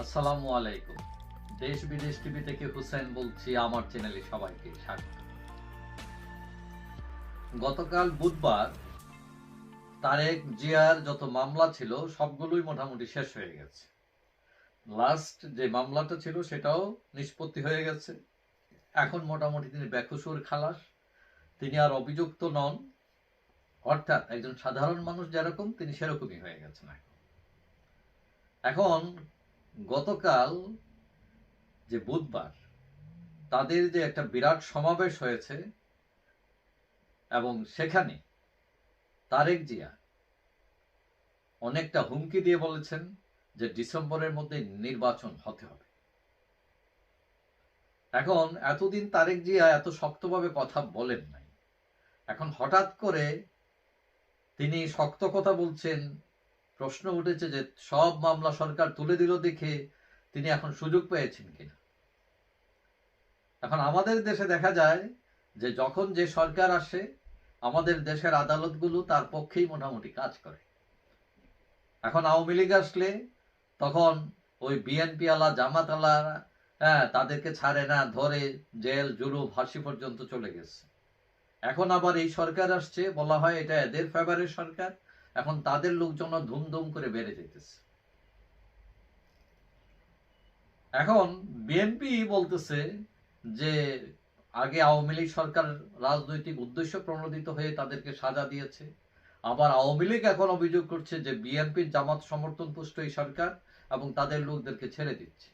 আসসালামু আলাইকুম। দেশ বিদেশ টিভি থেকে হুসেন বলছি, আমার চ্যানেলে সবাইকে স্বাগত। গতকাল বুধবার তারেক জিয়ার যত মামলা ছিল, সবগুলোই মোটামুটি শেষ হয়ে গেছে। লাস্ট যে মামলাটা ছিল, সেটাও নিষ্পত্তি হয়ে গেছে। এখন মোটামুটি তিনি বেকসুর খালাস। তিনি আর অভিযুক্ত নন। অর্থাৎ একজন সাধারণ মানুষ যেরকম, তিনি সেরকমই হয়ে গেছেন এখন। গতকাল যে বুধবার, তাদের যে একটা বিরাট সমাবেশ হয়েছে এবং সেখানে তারেক জিয়া অনেকটা হুমকি দিয়ে বলেছেন যে ডিসেম্বরের মধ্যে নির্বাচন হতে হবে। এখন এতদিন তারেক জিয়া এত শক্তভাবে কথা বলেন নাই। এখন হঠাৎ করে তিনি শক্ত কথা বলছেন প্রশ্ন উঠেছে যে সব মামলা সরকার তুলে দিল দেখে তিনি এখন সুযোগ পেয়েছেন কিনা? এখন আমাদের দেশে দেখা যায় যে যখন যে সরকার আসে, আমাদের দেশের আদালতগুলো তার পক্ষেই মোটামুটি কাজ করে। এখন আওয়ামী লীগ আসলে তখন ওই বিএনপি আলা, জামাত আলা হ্যাঁ তাদেরকে ছাড়ে না, ধরে জেল, জুলুম, ফাঁসি পর্যন্ত চলে গেছে। এখন আবার এই সরকার আসছে, বলা হয় এটা এদের ফেভারের সরকার। এখন তাদের লোকজন ধুমধুম করে বেড়ে যেতেছে এখন বিএনপি বলতেছে যে আগে আওয়ামী লীগ সরকার রাজনৈতিক উদ্দেশ্য প্রণোদিত হয়ে তাদেরকে সাজা দিয়েছে। আবার আওয়ামী লীগ এখন অভিযোগ করছে যে বিএনপির জামাত সমর্থন পুষ্ট এই সরকার এবং তাদের লোকদেরকে ছেড়ে দিচ্ছে।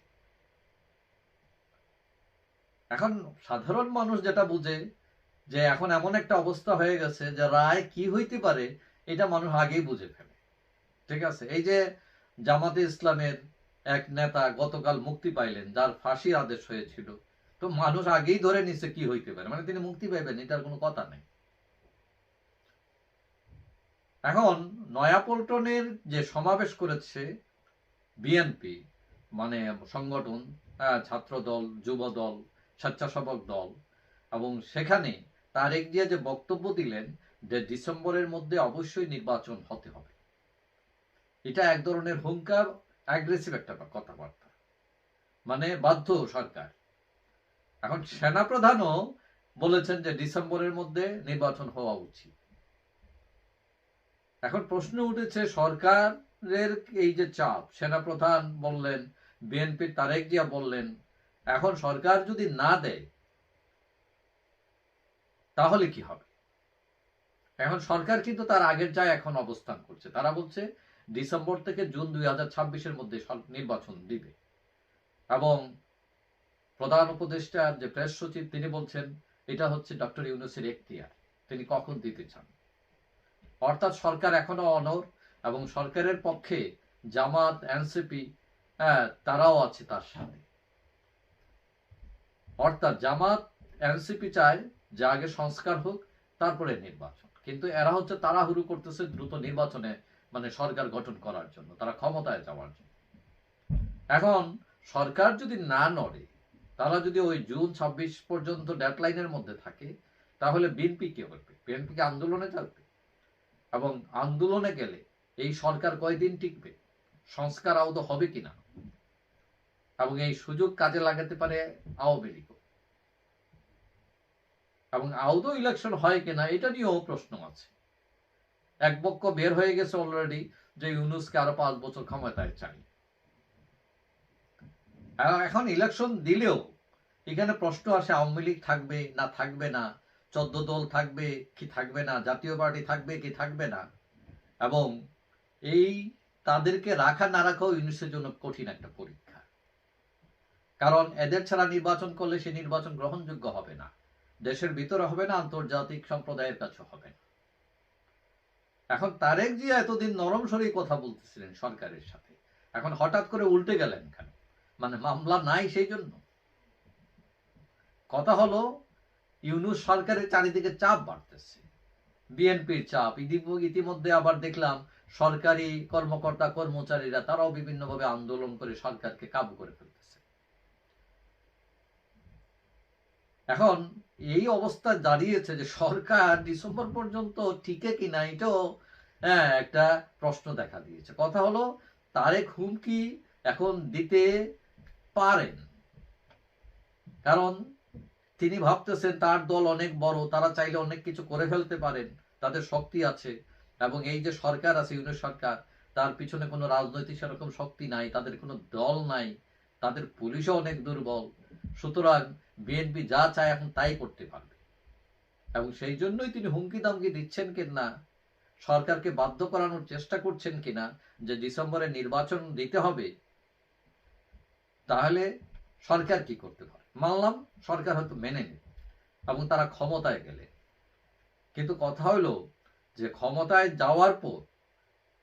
এখন সাধারণ মানুষ যেটা বুঝে যে এখন এমন একটা অবস্থা হয়ে গেছে যে রায় কি হইতে পারে এটা মানুষ আগেই বুঝে ফেলে। ঠিক আছে? এই যে জামাতে ইসলামের এক নেতা গতকাল মুক্তি পাইলেন, যার ফাঁসি আদেশ হয়েছিল, তো মানুষ আগেই ধরে নিছে কি হইতে পারে? মানে তিনি মুক্তি পাইবেন, এটার কোনো কথা নেই। এখন নয়াপল্টনের যে সমাবেশ করেছে বিএনপি মানে সংগঠন ছাত্র দল যুব দল স্বেচ্ছাসেবক দল, এবং সেখানে তারেক জিয়া যে বক্তব্য দিলেন যে ডিসেম্বরের মধ্যে অবশ্যই নির্বাচন হতে হবে। এটা এক ধরনের হুঙ্কার অ্যাগ্রেসিভ একটা কথাবার্তা। মানে বাধ্য সরকার। এখন সেনাপ্রধানও বলেছেন যে ডিসেম্বরের মধ্যে নির্বাচন হওয়া উচিত। এখন প্রশ্ন উঠেছে, সরকারের এই যে চাপ, সেনাপ্রধান বললেন, বিএনপির তারেক জিয়া বললেন, এখন সরকার যদি না দেয়, তাহলে কি হবে? এখন সরকার কিন্তু তার আগের যায় এখন অবস্থান করছে, তারা বলছে ডিসেম্বর থেকে জুন দুই হাজার ছাব্বিশের মধ্যে নির্বাচন দিবে। এবং প্রধান উপদেষ্টার যে প্রেস সচিব, তিনি বলছেন, এটা হচ্ছে ডক্টর ইউনুসের এখতিয়ার, তিনি কখন দিতে চান। অর্থাৎ সরকার এখনও অনর এবং সরকারের পক্ষে জামাত, এনসিপি হ্যাঁ তারাও আছে তার সাথে। অর্থাৎ জামাত, এনসিপি চায় যে আগে সংস্কার হোক, তারপরে নির্বাচন। কিন্তু এরা হচ্ছে তাড়াহুড়ো করতেছে দ্রুত নির্বাচনে মানে সরকার গঠন করার জন্য, তারা ক্ষমতায় যাওয়ার জন্য। এখন সরকার যদি না নড়ে, তারা যদি ওই জুন ছাব্বিশ পর্যন্ত ডেডলাইনের মধ্যে থাকে, তাহলে বিএনপি কে করবে? বিএনপি বিএনপিকে আন্দোলনে থাকবে? এবং আন্দোলনে গেলে এই সরকার কয়দিন টিকবে? সংস্কার আওত হবে কিনা? এবং এই সুযোগ কাজে লাগাতে পারে আওয়ামী লীগ। এবং আদৌ ইলেকশন হয় কিনা, এটা নিয়েও প্রশ্ন আছে। এক পক্ষ বের হয়ে গেছে অলরেডি যে ইউনুসকে আরও পাঁচ বছর ক্ষমতায় চাই। এখন ইলেকশন দিলেও এখানে প্রশ্ন আসে, আওয়ামী লীগ থাকবে না থাকবে না? চোদ্দ দল থাকবে কি থাকবে না? জাতীয় পার্টি থাকবে কি থাকবে না? এবং এই তাদেরকে রাখা না রাখাও ইউনুসের জন্য কঠিন একটা পরীক্ষা। কারণ এদের ছাড়া নির্বাচন করলে সে নির্বাচন গ্রহণযোগ্য হবে না। দেশের ভিতরে হবে না, আন্তর্জাতিক সম্প্রদায়ের কাছে হবে। এখন তারেক জিয়া এতদিন নরম সরেই কথা বলতেছিলেন সরকারের সাথে। এখন হঠাৎ করে উল্টে গেলেন কেন? মানে মামলা নাই সেই জন্য। কথা হলো, ইউনুস সরকারের চারিদিকে চাপ বাড়তেছে। বিএনপির চাপ ইতিমধ্যে আবার দেখলাম সরকারি কর্মকর্তা, কর্মচারীরা তারাও বিভিন্নভাবে আন্দোলন করে সরকারকে কাবু করে ফেলতেছে। এখন এই অবস্থা দাঁড়িয়েছে যে সরকার ডিসেম্বর পর্যন্ত টিকে কিনা এটাও হ্যাঁ একটা প্রশ্ন দেখা দিয়েছে। কথা হলো, তারেক হুমকি এখন দিতে পারেন। কারণ তিনি ভাবতেছেন তার দল অনেক বড়, তারা চাইলে অনেক কিছু করে ফেলতে পারেন, তাদের শক্তি আছে। এবং এই যে সরকার আছে ইউনিট সরকার, তার পিছনে কোনো রাজনৈতিক সেরকম শক্তি নাই, তাদের কোনো দল নাই, তাদের পুলিশও অনেক দুর্বল। সুতরাং বিএনপি যা চায় এখন তাই করতে পারবে। এবং সেই জন্যই তিনি হুমকি দামকি দিচ্ছেন কিনা সরকারকে বাধ্য করানোর চেষ্টা করছেন কিনা যে ডিসেম্বরে নির্বাচন দিতে হবে, তাহলে সরকার কি করতে পারে? মানলাম সরকার হয়তো মেনে নেবে এবং তারা ক্ষমতায় গেলে। কিন্তু কথা হলো যে ক্ষমতায় যাওয়ার পর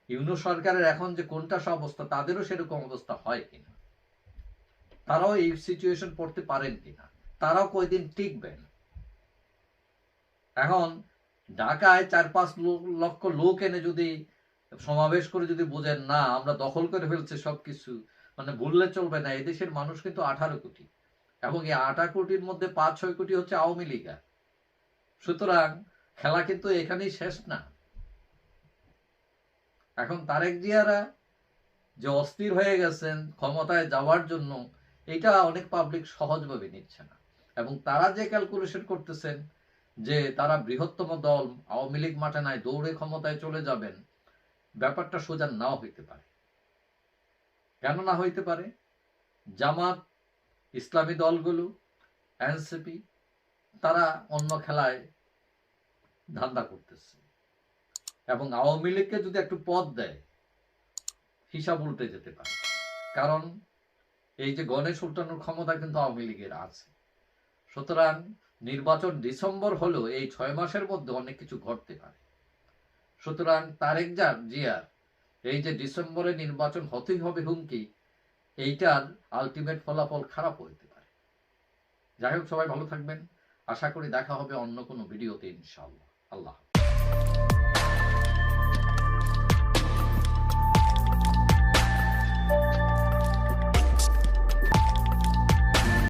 ইউনো সরকারের এখন যে কোনটা অবস্থা, তাদেরও সেরকম অবস্থা হয় কিনা তারাও এই সিচুয়েশন পড়তে পারেন কিনা? তারাও কয়দিন টিকবেন? এখন ঢাকায় চার পাঁচ লক্ষ লোক এনে যদি সমাবেশ করে যদি বোঝেন, না, আমরা দখল করে ফেলছি সবকিছু মানে বললে চলবে না। এদেশের মানুষ কিন্তু আঠারো কোটি। এবং এই আঠারো কোটির মধ্যে পাঁচ, ছয় কোটি হচ্ছে আওয়ামী লীগা। সুতরাং খেলা কিন্তু এখানেই শেষ না। এখন তারেক জিয়ারা যে অস্থির হয়ে গেছেন ক্ষমতায় যাওয়ার জন্য এটা অনেক পাবলিক সহজভাবে নিচ্ছে না। এবং তারা যে ক্যালকুলেশন করতেছেন যে তারা বৃহত্তম দল, আওয়ামী লীগ মাঠে নাই, দৌড়ে ক্ষমতায় চলে যাবেন, ব্যাপারটা সোজা নাও হইতে পারে। কেন না হইতে পারে? জামাত, ইসলামী দলগুলো, এনসিপি, তারা অন্য খেলায় ধান্দা করতেছে। এবং আওয়ামী লীগকে যদি একটু পদ দেয়, হিসাব উল্টে যেতে পারে। কারণ এই যে গণেশ উল্টানোর ক্ষমতা কিন্তু আওয়ামী লীগের আছে। সুতরাং নির্বাচন ডিসেম্বর হলেও এই ছয় মাসের মধ্যে অনেক কিছু ঘটতে পারে। সুতরাং তারেক জান জিয়ার এই যে ডিসেম্বরে নির্বাচন হতেই হবে হুমকি, এইটার আলটিমেট ফলাফল খারাপ হইতে পারে। যাই হোক, সবাই ভালো থাকবেন। আশা করি দেখা হবে অন্য কোনো ভিডিওতে ইনশাল্লাহ আল্লাহ।